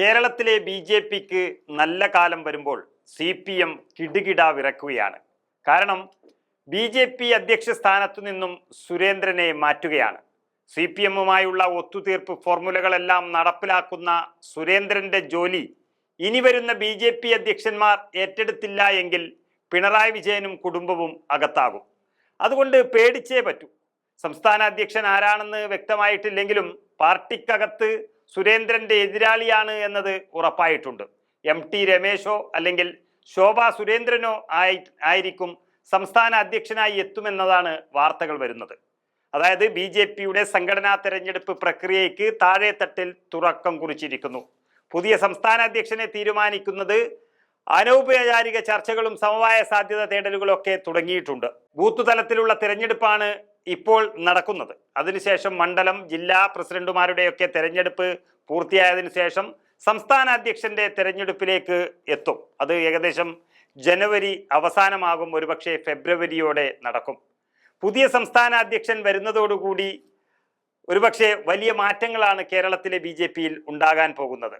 കേരളത്തിലെ B J പിക്ക് നല്ല കാലം വരുമ്പോൾ സി പി എം കിടുകിട വിറക്കുകയാണ്. കാരണം ബി ജെ പി അധ്യക്ഷ സ്ഥാനത്തു നിന്നും സുരേന്ദ്രനെ മാറ്റുകയാണ്. സി പി എമ്മുമായുള്ള ഒത്തുതീർപ്പ് ഫോർമുലകളെല്ലാം നടപ്പിലാക്കുന്ന സുരേന്ദ്രന്റെ ജോലി ഇനി വരുന്ന ബി ജെ പി അധ്യക്ഷന്മാർ ഏറ്റെടുത്തില്ല എങ്കിൽ പിണറായി വിജയനും കുടുംബവും അകത്താകും. അതുകൊണ്ട് പേടിച്ചേ പറ്റൂ. സംസ്ഥാന അധ്യക്ഷൻ ആരാണെന്ന് വ്യക്തമായിട്ടില്ലെങ്കിലും പാർട്ടിക്കകത്ത് സുരേന്ദ്രന്റെ എതിരാളിയാണ് എന്നത് ഉറപ്പായിട്ടുണ്ട്. എം ടി രമേശോ അല്ലെങ്കിൽ ശോഭ സുരേന്ദ്രനോ ആയി ആയിരിക്കും സംസ്ഥാന അധ്യക്ഷനായി എത്തുമെന്നതാണ് വാർത്തകൾ വരുന്നത്. അതായത് ബി ജെ പിയുടെ സംഘടനാ തെരഞ്ഞെടുപ്പ് പ്രക്രിയയ്ക്ക് താഴെത്തട്ടിൽ തുറക്കം കുറിച്ചിരിക്കുന്നു. പുതിയ സംസ്ഥാന അധ്യക്ഷനെ തീരുമാനിക്കുന്നത് അനൗപചാരിക ചർച്ചകളും സമവായ സാധ്യത തേടലുകളും ഒക്കെ തുടങ്ങിയിട്ടുണ്ട്. ബൂത്ത് തലത്തിലുള്ള തിരഞ്ഞെടുപ്പാണ് ഇപ്പോൾ നടക്കുന്നത്. അതിനുശേഷം മണ്ഡലം ജില്ലാ പ്രസിഡന്റുമാരുടെയൊക്കെ തെരഞ്ഞെടുപ്പ് പൂർത്തിയായതിനു ശേഷം സംസ്ഥാന അധ്യക്ഷന്റെ തെരഞ്ഞെടുപ്പിലേക്ക് എത്തും. അത് ഏകദേശം ജനുവരി അവസാനമാകും ഒരുപക്ഷെ ഫെബ്രുവരിയോടെ നടക്കും. പുതിയ സംസ്ഥാന അധ്യക്ഷൻ വരുന്നതോടുകൂടി ഒരുപക്ഷെ വലിയ മാറ്റങ്ങളാണ് കേരളത്തിലെ ബി ജെ പിയിൽ ഉണ്ടാകാൻ പോകുന്നത്.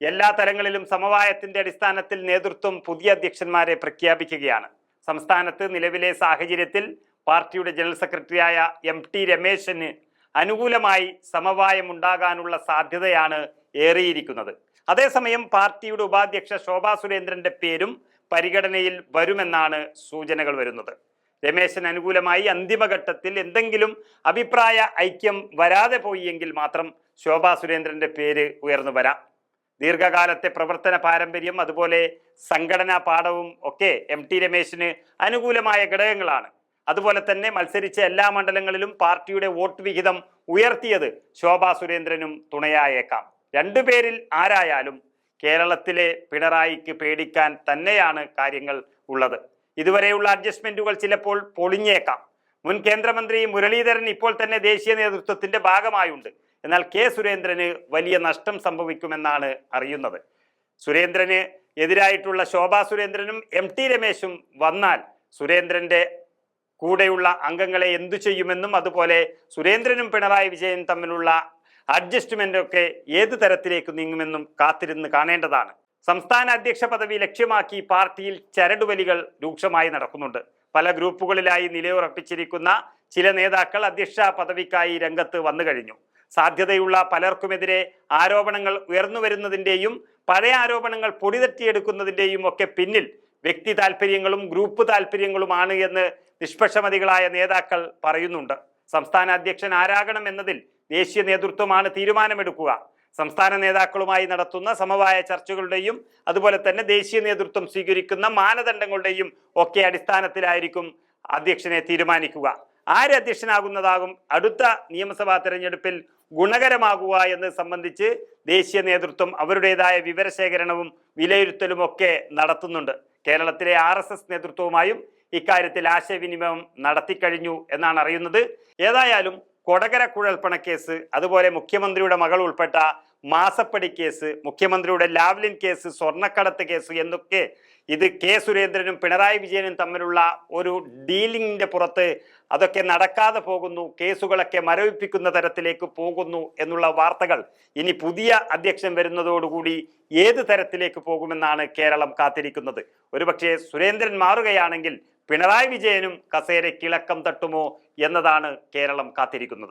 എല്ലാ തലങ്ങളിലും സമവായത്തിന്റെ അടിസ്ഥാനത്തിൽ നേതൃത്വം പുതിയ അധ്യക്ഷന്മാരെ പ്രഖ്യാപിക്കുകയാണ്. സംസ്ഥാനത്ത് നിലവിലെ സാഹചര്യത്തിൽ പാർട്ടിയുടെ ജനറൽ സെക്രട്ടറിയായ എം ടി രമേശന് അനുകൂലമായി സമവായം ഉണ്ടാകാനുള്ള സാധ്യതയാണ് ഏറിയിരിക്കുന്നത്. അതേസമയം പാർട്ടിയുടെ ഉപാധ്യക്ഷ ശോഭാ സുരേന്ദ്രന്റെ പേരും പരിഗണനയിൽ വരുമെന്നാണ് സൂചനകൾ വരുന്നത്. രമേശൻ അനുകൂലമായി അന്തിമഘട്ടത്തിൽ എന്തെങ്കിലും അഭിപ്രായ ഐക്യം വരാതെ പോയെങ്കിൽ മാത്രം ശോഭാ സുരേന്ദ്രന്റെ പേര് ഉയർന്നു വരാം. ദീർഘകാലത്തെ പ്രവർത്തന പാരമ്പര്യം അതുപോലെ സംഘടനാ പാഠവും ഒക്കെ എം ടി രമേശിന് അനുകൂലമായ ഘടകങ്ങളാണ്. അതുപോലെ തന്നെ മത്സരിച്ച എല്ലാ മണ്ഡലങ്ങളിലും പാർട്ടിയുടെ വോട്ട് വിഹിതം ഉയർത്തിയത് ശോഭാ സുരേന്ദ്രനും തുണയായേക്കാം. രണ്ടുപേരിൽ ആരായാലും കേരളത്തിലെ പിണറായിക്ക് പേടിക്കാൻ തന്നെയാണ് കാര്യങ്ങൾ ഉള്ളത്. ഇതുവരെയുള്ള അഡ്ജസ്റ്റ്മെന്റുകൾ ചിലപ്പോൾ പൊളിഞ്ഞേക്കാം. മുൻ കേന്ദ്രമന്ത്രി മുരളീധരൻ ഇപ്പോൾ തന്നെ ദേശീയ നേതൃത്വത്തിന്റെ ഭാഗമായുണ്ട്. എന്നാൽ കെ സുരേന്ദ്രന് വലിയ നഷ്ടം സംഭവിക്കുമെന്നാണ് അറിയുന്നത്. സുരേന്ദ്രന് എതിരായിട്ടുള്ള ശോഭാ സുരേന്ദ്രനും എം ടി രമേശും വന്നാൽ സുരേന്ദ്രന്റെ കൂടെയുള്ള അംഗങ്ങളെ എന്തു ചെയ്യുമെന്നും അതുപോലെ സുരേന്ദ്രനും പിണറായി വിജയനും തമ്മിലുള്ള അഡ്ജസ്റ്റ്മെന്റ് ഒക്കെ ഏത് തരത്തിലേക്ക് നീങ്ങുമെന്നും കാത്തിരുന്ന് കാണേണ്ടതാണ്. സംസ്ഥാന അധ്യക്ഷ പദവി ലക്ഷ്യമാക്കി പാർട്ടിയിൽ ചരടുവലികൾ രൂക്ഷമായി നടക്കുന്നുണ്ട്. പല ഗ്രൂപ്പുകളിലായി നിലയുറപ്പിച്ചിരിക്കുന്ന ചില നേതാക്കൾ അധ്യക്ഷ പദവിക്കായി രംഗത്ത് വന്നു കഴിഞ്ഞു. സാധ്യതയുള്ള പലർക്കുമെതിരെ ആരോപണങ്ങൾ ഉയർന്നു വരുന്നതിന്റെയും പഴയ ആരോപണങ്ങൾ പൊടിതട്ടിയെടുക്കുന്നതിന്റെയും ഒക്കെ പിന്നിൽ വ്യക്തി താല്പര്യങ്ങളും ഗ്രൂപ്പ് താല്പര്യങ്ങളുമാണ് എന്ന് നിഷ്പക്ഷമതികളായ നേതാക്കൾ പറയുന്നുണ്ട്. സംസ്ഥാന അധ്യക്ഷൻ ആരാകണം എന്നതിൽ ദേശീയ നേതൃത്വമാണ് തീരുമാനമെടുക്കുക. സംസ്ഥാന നേതാക്കളുമായി നടത്തുന്ന സമവായ ചർച്ചകളുടെയും അതുപോലെ തന്നെ ദേശീയ നേതൃത്വം സ്വീകരിക്കുന്ന മാനദണ്ഡങ്ങളുടെയും ഒക്കെ അടിസ്ഥാനത്തിലായിരിക്കും അധ്യക്ഷനെ തീരുമാനിക്കുക. ആര് അധ്യക്ഷനാകുന്നതാകും? അടുത്ത നിയമസഭാ തെരഞ്ഞെടുപ്പിൽ ഗുണകരമാകുക എന്ന് സംബന്ധിച്ച് ദേശീയ നേതൃത്വം അവരുടേതായ വിവരശേഖരണവും വിലയിരുത്തലും ഒക്കെ നടത്തുന്നുണ്ട്. കേരളത്തിലെ ആർ എസ് എസ് നേതൃത്വവുമായും ഇക്കാര്യത്തിൽ ആശയവിനിമയം നടത്തിക്കഴിഞ്ഞു എന്നാണ് അറിയുന്നത്. ഏതായാലും കൊടകര കുഴൽപ്പണക്കേസ് അതുപോലെ മുഖ്യമന്ത്രിയുടെ മകൾ ഉൾപ്പെട്ട മാസപ്പടി കേസ് മുഖ്യമന്ത്രിയുടെ ലാവ്ലിൻ കേസ് സ്വർണക്കടത്ത് കേസ് എന്നൊക്കെ ഇത് കെ സുരേന്ദ്രനും പിണറായി വിജയനും തമ്മിലുള്ള ഒരു ഡീലിംഗിന്റെ പുറത്ത് അതൊക്കെ നടക്കാതെ പോകുന്നു കേസുകളൊക്കെ മരവിപ്പിക്കുന്ന തരത്തിലേക്ക് പോകുന്നു എന്നുള്ള വാർത്തകൾ ഇനി പുതിയ അധ്യക്ഷൻ വരുന്നതോടുകൂടി ഏത് തരത്തിലേക്ക് പോകുമെന്നാണ് കേരളം കാത്തിരിക്കുന്നത്. ഒരുപക്ഷെ സുരേന്ദ്രൻ മാറുകയാണെങ്കിൽ പിണറായി വിജയനും കസേര കിളക്കം തട്ടുമോ എന്നതാണ് കേരളം കാത്തിരിക്കുന്നത്.